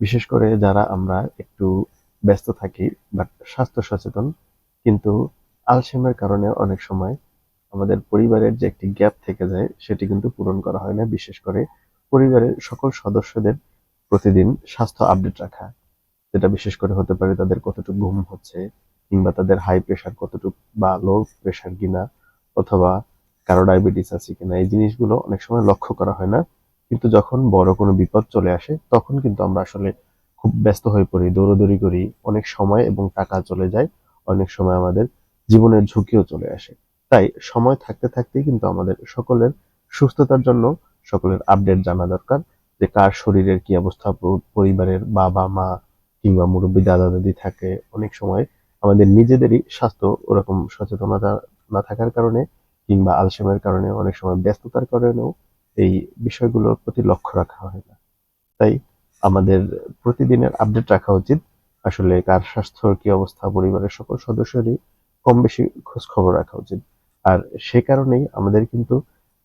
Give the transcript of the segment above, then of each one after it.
বিশেষ করে যারা আমরা একটু ব্যস্ত থাকি বাট স্বাস্থ্য সচেতন, কিন্তু আলসেমের কারণে অনেক সময় আমাদের পরিবারের যে একটি গ্যাপ থেকে যায়, সেটি কিন্তু পূরণ করা হয় না। বিশেষ করে পরিবারের সকল সদস্যদের প্রতিদিন স্বাস্থ্য আপডেট রাখা, যেটা বিশেষ করে হতে পারে তাদের কতটুকু ঘুম হচ্ছে, কিংবা তাদের হাই প্রেশার কতটুকু বা লো প্রেশার কিনা, অথবা কারও ডায়াবেটিস আছে কিনা, এই জিনিসগুলো অনেক সময় লক্ষ্য করা হয় না। কিন্তু যখন বড় কোনো বিপদ চলে আসে, তখন কিন্তু আমরা আসলে খুব ব্যস্ত হয়ে পড়ি, দৌড়দৌড়ি করি। অনেক সময় এবং টাকা চলে যায়, অনেক সময় আমাদের জীবনের ঝুঁকিও চলে আসে। তাই সময় থাকতে থাকতেই কিন্তু আমাদের সকলের সুস্থতার জন্য সকলের আপডেট জানা দরকার যে কার শরীরের কি অবস্থা পরিবারের বাবা, মা কিংবা মুরব্বী, দাদা, দাদি থাকে। অনেক সময় আমাদের নিজেদেরই স্বাস্থ্য ওরকম সচেতনতা না থাকার কারণে কিংবা আলসেমের কারণে, অনেক সময় ব্যস্ততার কারণেও এই বিষয়গুলোর প্রতি লক্ষ্য রাখা হয় না। তাই আমাদের প্রতিদিনের আপডেট রাখা উচিত। আসলে কার স্বাস্থ্যর কি অবস্থা, পরিবারের সকল সদস্যরই কম বেশি খোঁজ খবর রাখা উচিত। আর সে কারণেই আমাদের কিন্তু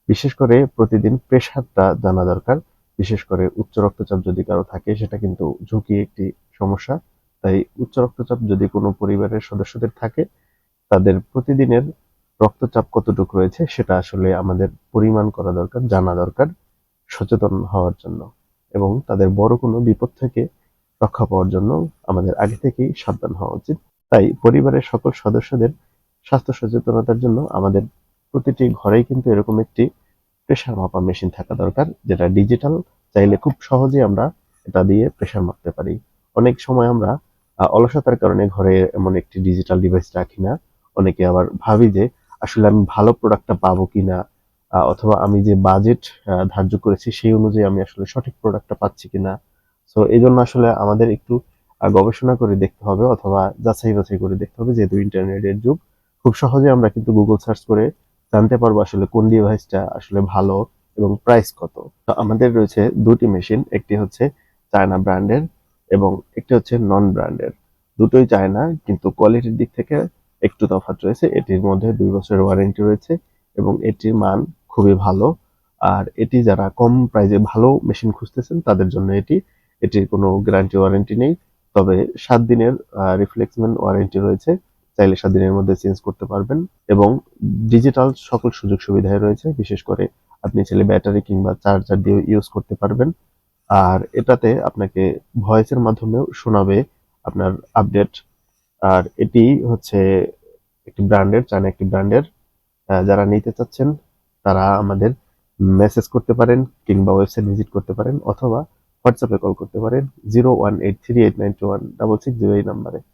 বিশেষ করে প্রতিদিন প্রেশারটা জানা দরকার। বিশেষ করে উচ্চ রক্তচাপ যদি কারও থাকে, সেটা কিন্তু ঝুঁকি একটি সমস্যা। তাই উচ্চ রক্তচাপ যদি কোনো পরিবারের সদস্যদের থাকে, তাদের প্রতিদিনের রক্তচাপ কতটুকু রয়েছে সেটা আসলে আমাদের পরিমাণ করা দরকার, জানা দরকার, সচেতন হওয়ার জন্য। এবং তাদের বড় কোনো বিপদ থেকে রক্ষা পাওয়ার জন্য আমাদের আগে থেকেই সাবধান হওয়া উচিত। তাই পরিবারের সকল সদস্যদের স্বাস্থ্য সচেতনতার জন্য আমাদের প্রতিটি ঘরেই কিন্তু এরকম একটি প্রেশার মাপা মেশিন থাকা দরকার, যেটা ডিজিটাল চাইলে খুব সহজে আমরা এটা দিয়ে প্রেশার মাপতে পারি। অনেক সময় আমরা অলসতার কারণে ঘরে এমন একটি ডিজিটাল ডিভাইস রাখি না। অনেকে আবার ভাবি যে আসলে আমি ভালো প্রোডাক্টটা পাবো কিনা অথবা আমি যে বাজেট ধার্য করেছি সেই অনুযায়ী আমি আসলে সঠিক প্রোডাক্টটা পাচ্ছি কিনা। সো এই জন্য আসলে আমাদের একটু গবেষণা করে দেখতে হবে অথবা যাচাই বাছাই করে দেখতে হবে, যেহেতু ইন্টারনেটের যুগ। খুব সহজে আমরা কিন্তু গুগল সার্চ করে জানতে পারব আসলে কোন ডিভাইসটা আসলে ভালো এবং প্রাইস কত। তো আমাদের রয়েছে দুটি মেশিন একটি হচ্ছে চায়না ব্র্যান্ডের এবং একটি হচ্ছে নন ব্র্যান্ডের দুটোই চায়না কিন্তু কোয়ালিটির দিক থেকে একটু তফাৎ রয়েছে। এটির মধ্যে দুই বছরের ওয়ারেন্টি রয়েছে এবং এটির মান খুবই ভালো। আর এটি যারা কম প্রাইজে ভালো মেশিন খুঁজতেছেন, তাদের জন্য এটি। এটির কোনো গ্যারান্টি ওয়ারেন্টি নেই। তবে সাত দিনের রিফ্লেক্সমেন্ট ওয়ারেন্টি রয়েছে। চাইলে সাত দিনের মধ্যে চেঞ্জ করতে পারবেন এবং ডিজিটাল সকল সুযোগ সুবিধায় রয়েছে। বিশেষ করে আপনি চাইলে ব্যাটারি কিংবা চার্জার দিয়ে ইউজ করতে পারবেন। আর এটাতে আপনাকে ভয়েসের মাধ্যমেও শোনাবে আপনার আপডেট আর এটি হচ্ছে একটি ব্র্যান্ডের, চায়না একটি ব্র্যান্ডের। যারা নিতে চাচ্ছেন, তারা আমাদের মেসেজ করতে পারেন কিংবা ওয়েবসাইট ভিজিট করতে পারেন অথবা হোয়াটসঅ্যাপে কল করতে পারেন zero one eight three eight nine two one double six zero এই নাম্বারে।